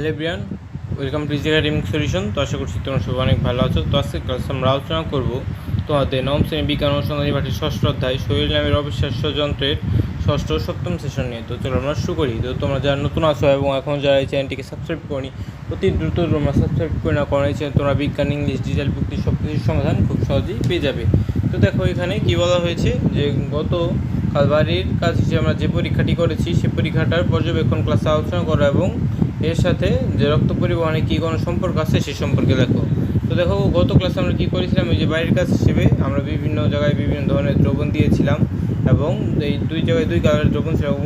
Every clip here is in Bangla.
Hello Brian welcome to easy academic solution তো আশা করছি তোমরা সবাই অনেক ভালো আছো। তো আজকে ক্লাস আমরা আলোচনা করব তোমাদের নবম শ্রেণি বিজ্ঞান অনুসন্ধানী পাঠের ষষ্ঠ অধ্যায় শরীর নামের অবিশ্বাস্য যন্ত্রের ষষ্ঠ সপ্তম সেশন নিয়ে। তো চলো আমরা শুরু করি। তো তোমরা যারা নতুন আছো এবং এখন যারা এই চ্যানেলটিকে সাবস্ক্রাইব করি অতি দ্রুত তোমরা সাবস্ক্রাইব করে না কারণ এই চ্যানেল তোমরা বিজ্ঞান, ইংলিশ ডিজিটাল বুক্তি সব কিছুর সমাধান খুব সহজেই পেয়ে যাবে। তো দেখো এখানে কী বলা হয়েছে যে গত কালবারির কাজ হিসেবে আমরা যে পরীক্ষাটি করেছি, সে পরীক্ষাটার পর্যবেক্ষণ ক্লাসে আলোচনা করো এবং এর সাথে যে রক্ত পরিবহনে কী কোনো সম্পর্ক আছে সে সম্পর্কে দেখো তো দেখো, গত ক্লাসে আমরা কী করেছিলাম? ওই যে বাড়ির কাজ হিসেবে আমরা বিভিন্ন জায়গায় বিভিন্ন ধরনের দ্রবণ দিয়েছিলাম। এবং এই দুই জায়গায় দুই কালারের দ্রবণ ছিল এবং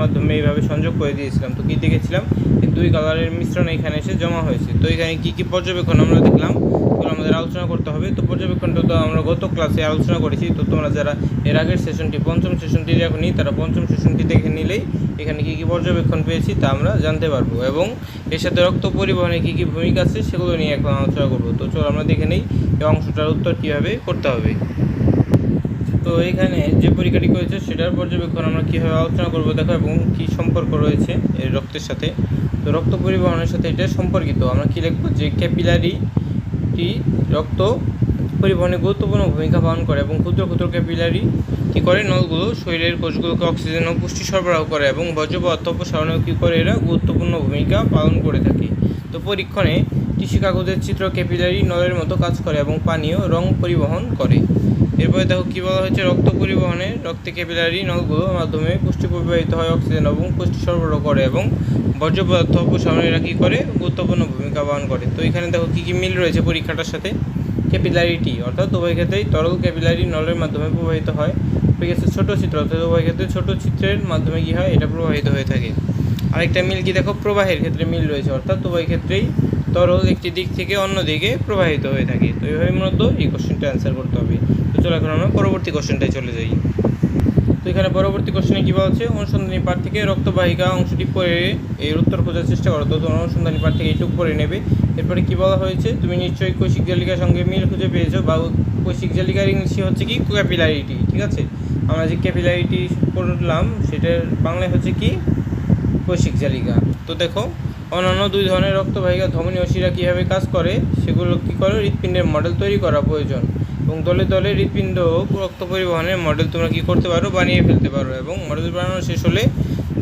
মাধ্যমে এইভাবে সংযোগ করে দিয়েছিলাম, তো কী দেখেছিলাম? এই দুই কালারের মিশ্রণ এখানে এসে জমা হয়েছে। তো এখানে কী কী পর্যবেক্ষণ আমরা দেখলাম? এগুলো আমাদের আলোচনা করতে হবে। তো পর্যবেক্ষণটা তো আমরা গত ক্লাসে আলোচনা করেছি। তো তোমরা যারা এর আগের সেশনটি পঞ্চম সেশনটি দেখনি, তারা পঞ্চম সেশনটি দেখে নিলেই এখানে কী কী পর্যবেক্ষণ পেয়েছি তা আমরা জানতে পারব। এবং এর সাথে রক্ত পরিবহনে কী কী ভূমিকা আছে সেগুলো নিয়ে এখন আলোচনা করব। তো চলো আমরা দেখে নিই, এই অংশটার উত্তর কীভাবে করতে হবে। তো এখানে যে পরীক্ষাটি করেছে সেটার পর্যবেক্ষণ আমরা কীভাবে আলোচনা করব দেখো এবং কী সম্পর্ক রয়েছে এই রক্তের সাথে। তো রক্ত পরিবহনের সাথে এটা সম্পর্কিত। আমরা কী লিখব? যে ক্যাপিলারিটি রক্ত পরিবহনে গুরুত্বপূর্ণ ভূমিকা পালন করে এবং ক্ষুদ্র ক্ষুদ্র ক্যাপিলারি কী করে? নলগুলো, শরীরের কোষগুলোকে অক্সিজেন ও পুষ্টি সরবরাহ করে এবং বজ্র পদার্থ অপসারণেও কী করে? এরা গুরুত্বপূর্ণ ভূমিকা পালন করে থাকে। তো পরীক্ষণে টিস্যু কাগজের চিত্র ক্যাপিলারি নলের মতো কাজ করে এবং পানীয় রং পরিবহন করে। এরপরে দেখো কী বলা হয়েছে, রক্ত পরিবহনে রক্তে ক্যাপিলারি নলগুলোর মাধ্যমে পুষ্টি প্রবাহিত হয়, অক্সিজেন এবং পুষ্টি সরবরাহ করে এবং বর্জ্য পদার্থ অপসারণে এরা কী করে, গুরুত্বপূর্ণ ভূমিকা পালন করে। তো এখানে দেখো কী কী মিল রয়েছে পরীক্ষাটার সাথে? ক্যাপিলারিটি, অর্থাৎ উভয় ক্ষেত্রেই তরল ক্যাপিলারি নলের মাধ্যমে প্রবাহিত হয়। ঠিক আছে, ছোটো চিত্র, অর্থাৎ উভয় ক্ষেত্রে ছোটো চিত্রের মাধ্যমে কী হয়? এটা প্রবাহিত হয়ে থাকে। আরেকটা মিল কি দেখো? প্রবাহের ক্ষেত্রে মিল রয়েছে, অর্থাৎ উভয় ক্ষেত্রেই তরল একটি দিক থেকে অন্য দিকে প্রবাহিত হয়ে থাকে। তো এইভাবে মূলত এই কোশ্চেনটা অ্যান্সার করতে হবে। তো চলো এখন আমরা পরবর্তী কোশ্চেনটায় চলে যাই। তো এখানে পরবর্তী কোশ্চেনে কী বলা হচ্ছে? অনুসন্ধানী পাঠ থেকে রক্তবাহিকা অংশটি পড়ে এর উত্তর খোঁজার চেষ্টা করো। তো তোমার অনুসন্ধানী পাঠ থেকে এইটুকু পড়ে নেবে। এরপরে কী বলা হয়েছে? তুমি নিশ্চয়ই কৈশিক জালিকার সঙ্গে মিল খুঁজে পেয়েছ বা কৈশিক জালিকার ইংলিশে হচ্ছে কি? ক্যাপিলারিটি ঠিক আছে? আমরা যে ক্যাপিলারিটি পড়লাম, সেটার বাংলায় হচ্ছে কি? কৈশিক জালিকা। তো দেখো অন্যান্য দুই ধরনের রক্তবাহিকা ধমনী শিরা কীভাবে কাজ করে? সেগুলো কী করে? হৃৎপিণ্ডের মডেল তৈরি করা প্রয়োজন। এবং দলে দলে হৃৎপিণ্ড রক্ত পরিবহনের মডেল তোমরা কী করতে পারো? বানিয়ে ফেলতে পারো। এবং মডেল বানানো শেষ হলে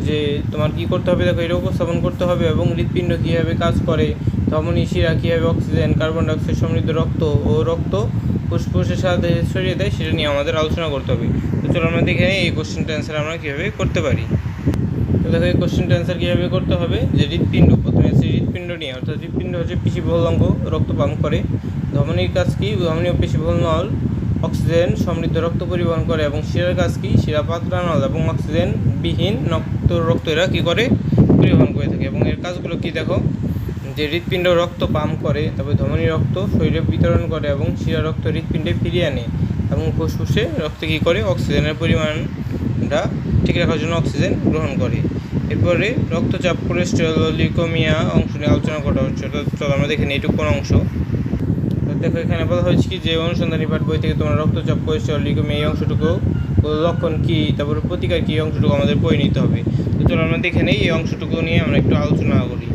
যে তোমার কী করতে হবে? দেখো এটা উপস্থাপন করতে হবে। এবং হৃৎপিণ্ড কীভাবে কাজ করে? ধমনী শিরা কীভাবে অক্সিজেন কার্বন ডাইঅক্সাইড সমৃদ্ধ রক্ত ও রক্ত ফুসফুসের সাথে ছড়িয়ে দেয়, সেটা নিয়ে আমাদের আলোচনা করতে হবে। তো চলো আমরা দেখে এই কোশ্চেনটা অ্যান্সার আমরা কীভাবে করতে পারি। দেখো এই কোশ্চেনটা অ্যান্সার কীভাবে করতে হবে? যে হৃৎপিণ্ড, প্রথমে আছে হৃৎপিণ্ড নিয়ে, অর্থাৎ হৃৎপিণ্ড হচ্ছে পেশিবহুল অঙ্গ রক্ত পাম্প করে। ধমনীর কাজ কি? ধমনী ও পেশিবহুল নল অক্সিজেন সমৃদ্ধ রক্ত পরিবহন করে এবং শিরার কাজ কি? শিরা পাতলা নল এবং অক্সিজেন বিহীন রক্ত রক্ত এরা কী করে? পরিবহন করে থাকে। এবং এর কাজগুলো কি দেখো? যে হৃৎপিণ্ড রক্ত পাম্প করে, তারপরে ধমনী রক্ত শরীরে বিতরণ করে এবং শিরা রক্ত হৃৎপিণ্ডে ফিরিয়ে আনে এবং ফুসফুসে রক্তে কী করে? অক্সিজেনের পরিমাণটা ঠিক রাখার জন্য অক্সিজেন গ্রহণ করে। এরপরে রক্তচাপ কোলেস্টেরল ও লিউকোমিয়া অংশ নিয়ে আলোচনা করা হচ্ছে। চলো আমরা দেখে নিই এটুকু কোন অংশ দেখো এখানে বলা হয়েছে কি যে, অনুসন্ধানী পাঠ বই থেকে তোমরা রক্তচাপ কোলেস্টেরল লিউকোমিয়া এই অংশটুকু লক্ষণ কী, তারপরে প্রতিকার কী অংশটুকু আমাদের বই নিতে হবে। তো চলো আমরা দেখে নিই এই অংশটুকু নিয়ে আমরা একটু আলোচনা করি।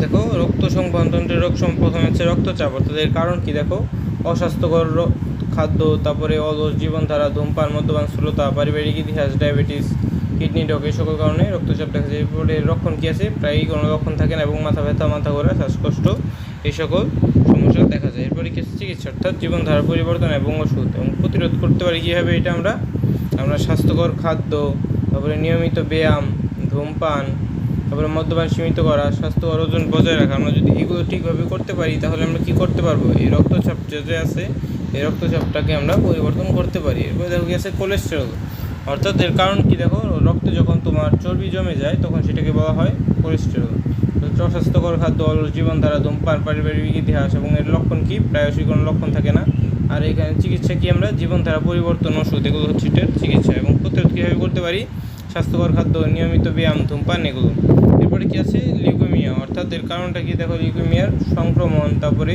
দেখো, রক্ত সংবহনতন্ত্রের রোগ প্রথমে হচ্ছে রক্তচাপ। অর্থাৎ এর কারণ কি? দেখো, অস্বাস্থ্যকর খাদ্য, তারপরে অলস জীবনধারা, ধূমপান, মদ্যপান স্থূলতা পারিবারিক ইতিহাস, ডায়াবেটিস, কিডনি রোগ এই সকল কারণে রক্তচাপ দেখা যায়। এরপরে এর লক্ষণ কী আছে? প্রায়ই কোনো লক্ষণ থাকে না এবং মাথা ব্যথা, মাথা ঘোরা, শ্বাসকষ্ট, এই সকল সমস্যা দেখা যায়। এরপরে কিছু চিকিৎসা, অর্থাৎ জীবনধারা পরিবর্তন এবং ওষুধ। এবং প্রতিরোধ করতে পারি কীভাবে এটা আমরা? আমরা স্বাস্থ্যকর খাদ্য, তারপরে নিয়মিত ব্যায়াম, ধূমপান, তারপরে মদ্যপান সীমিত করা, স্বাস্থ্যকর ওজন বজায় রাখা। আমরা যদি এগুলো ঠিকভাবে করতে পারি, তাহলে আমরা কি করতে পারব? এই রক্তচাপ যে আছে এই রক্তচাপটাকে আমরা পরিবর্তন করতে পারি। এরপরে দেখো আছে? কোলেস্টেরল অর্থাৎ এর কারণ কি দেখো? রক্তে যখন তোমার চর্বি জমে যায়, তখন সেটাকে বলা হয় কোলেস্টেরল অস্বাস্থ্যকর খাদ্য, অলস জীবনধারা ধূমপান পারিবারিক ইতিহাস এবং এর লক্ষণ কি? প্রায়শই কোনো লক্ষণ থাকে না। আর এখানে চিকিৎসা কি আমরা? জীবনধারা পরিবর্তন, ওষুধ, এগুলো হচ্ছে এটার চিকিৎসা এবং প্রতিরোধ কীভাবে করতে পারি? স্বাস্থ্যকর খাদ্য, নিয়মিত ব্যায়াম, ধূমপান, এগুলো। এরপরে কি আছে? লিউকেমিয়া অর্থাৎ এর কারণটা কি? দেখো লিউকেমিয়ার সংক্রমণ, তারপরে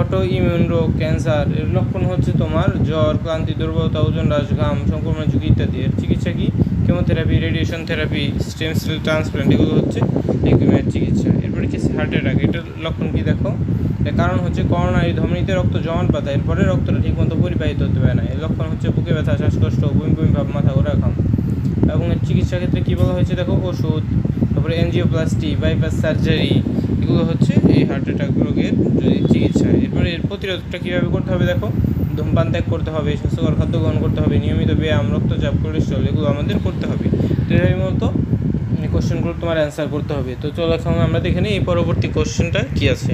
অটো ইমিউন রোগ ক্যান্সার এর লক্ষণ হচ্ছে তোমার জ্বর, ক্লান্তি, দুর্বলতা, ওজন হ্রাস, ঘাম সংক্রমণের ঝুঁকি ইত্যাদি। এর চিকিৎসা কি? Chemotherapy radiation therapy stem cell transplant এগুলো হচ্ছে লিউকেমিয়ার চিকিৎসা। এরপরে কি হার্ট অ্যাটাক এটার লক্ষণ কি দেখো? এর কারণ হচ্ছে করোনারি ধমনীতে রক্ত জমাট পাতা এরপরে রক্তটা ঠিকমতো পরিবাহিত হতে পারে না। এর লক্ষণ হচ্ছে বুকে ব্যথা, শ্বাসকষ্ট, বমি বমি ভাব, মাথা ঘোরা খাম এবং এর চিকিৎসা ক্ষেত্রে কী বলা হয়েছে দেখো? ওষুধ। তারপরে এনজিওপ্লাস্টি বাইপাস সার্জারি এগুলো হচ্ছে এই হার্ট অ্যাটাক রোগের যদি চিকিৎসা। এরপরে এর প্রতিরোধটা কীভাবে করতে হবে দেখো? ধূমপান ত্যাগ করতে হবে স্বাস্থ্যকর খাদ্য গ্রহণ করতে হবে, নিয়মিত ব্যায়াম রক্তচাপ কোলেস্ট্রল এগুলো আমাদের করতে হবে। তো এইভাবে মূলত কোশ্চেনগুলো তোমার অ্যান্সার করতে হবে। তো চলো এখন আমরা দেখে নিই এই পরবর্তী কোশ্চেনটা কী আছে।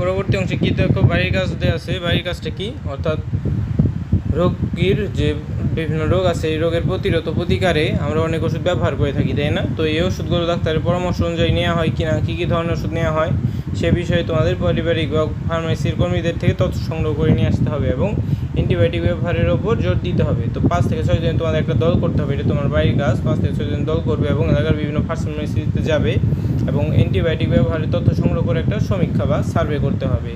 পরবর্তী অংশে কী দেখো? বাড়ির কাজ দেওয়া আছে। বাড়ির কাজটা কী? অর্থাৎ রোগীর যে বিভিন্ন রোগ আছে, এই রোগের প্রতিরোধ প্রতিকারে আমরা অনেক ওষুধ ব্যবহার করে থাকি, তাই না? তো এই ওষুধগুলো ডাক্তারের পরামর্শ অনুযায়ী নেওয়া হয় কিনা, কী কী ধরনের ওষুধ নেওয়া হয়, সে বিষয়ে তোমাদের পারিবারিক বা ফার্মেসির কর্মীদের থেকে তথ্য সংগ্রহ করে নিয়ে আসতে হবে এবং অ্যান্টিবায়োটিক ব্যবহারের ওপর জোর দিতে হবে। তো পাঁচ থেকে ছয় দিন তোমাদের একটা দল করতে হবে, এটা তোমার বাড়ির কাজ। পাঁচ থেকে ছয় দিন দল করবে এবং এলাকার বিভিন্ন ফার্মেসিতে যাবে এবং অ্যান্টিবায়োটিক ব্যবহারের তথ্য সংগ্রহ করে একটা সমীক্ষা বা সার্ভে করতে হবে।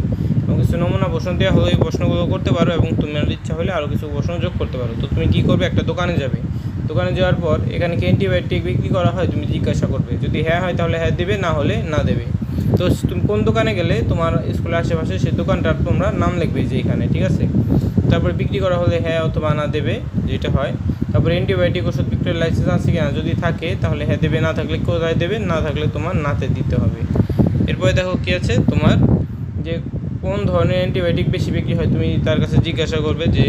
এবং কিছু নমুনা প্রশ্ন দেওয়া হলে এই প্রশ্নগুলো করতে পারো এবং তোমার ইচ্ছা হলে আরও কিছু প্রশ্ন যোগ করতে পারো। তো তুমি কী করবে? একটা দোকানে যাবে। দোকানে যাওয়ার পর এখানে কি অ্যান্টিবায়োটিক বিক্রি করা হয় তুমি জিজ্ঞাসা করবে। যদি হ্যাঁ হয় তাহলে হ্যাঁ দেবে, না হলে না দেবে। তো তুমি কোন দোকানে গেলে তোমার স্কুলের আশেপাশে সেই দোকানটার তোমরা নাম লিখবে যে এখানে, ঠিক আছে? তারপরে বিক্রি করা হলে হ্যাঁ অথবা না দেবে, যেটা হয়। তারপরে অ্যান্টিবায়োটিক ওষুধ বিক্রয়ের লাইসেন্স আছে কিনা যদি থাকে, তাহলে হ্যাঁ দেবে, না থাকলে কোথায় দেবে? না থাকলে তোমার নাতে দিতে হবে। এরপরে দেখো কী আছে? তোমার যে কোন ধরনের অ্যান্টিবায়োটিক বেশি বিক্রি হয়? তুমি তার কাছে জিজ্ঞাসা করবে যে,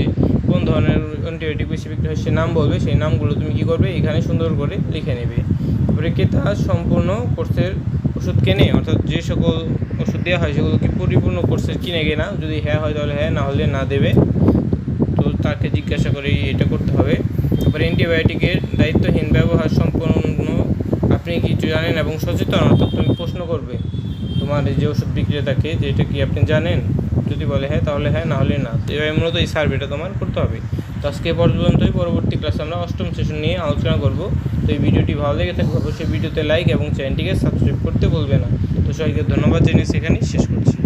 কোন ধরনের অ্যান্টিবায়োটিক বেশি বিক্রি হয় সে নাম বলবে। সেই নামগুলো তুমি কী করবে? এখানে সুন্দর করে লিখে নেবে। তারপরে ক্রেতা সম্পূর্ণ কোর্সের ওষুধ কেনে? অর্থাৎ যে সকল ওষুধ দেওয়া হয়, সেগুলো কি পরিপূর্ণ কোর্সের কিনে কেনা? যদি হ্যাঁ হয় তাহলে হ্যাঁ না হলে না দেবে। তো তাকে জিজ্ঞাসা করে এটা করতে হবে। তারপরে অ্যান্টিবায়োটিকের দায়িত্বহীন ব্যবহার সম্পূর্ণ আপনি কিছু জানেন এবং সচেতন, অর্থাৎ তুমি প্রশ্ন করবে। তোমার যে ওষুধ বিক্রেতাকে, যে এটা কি আপনি জানেন? যদি বলে হ্যাঁ তাহলে হ্যাঁ না হলে না। তো এভাবে মূলত এই সার্ভেটা তোমার করতে হবে। তো আজকে পর্যন্তই। পরবর্তী ক্লাসে আমরা অষ্টম সেশন নিয়ে আলোচনা করব। তো এই ভিডিওটি ভালো লেগে থাকলে অবশ্যই ভিডিওতে লাইক এবং চ্যানেলটিকে সাবস্ক্রাইব করতে বলবে না। তো সবাইকে ধন্যবাদ জেনে সেখানেই শেষ করছি।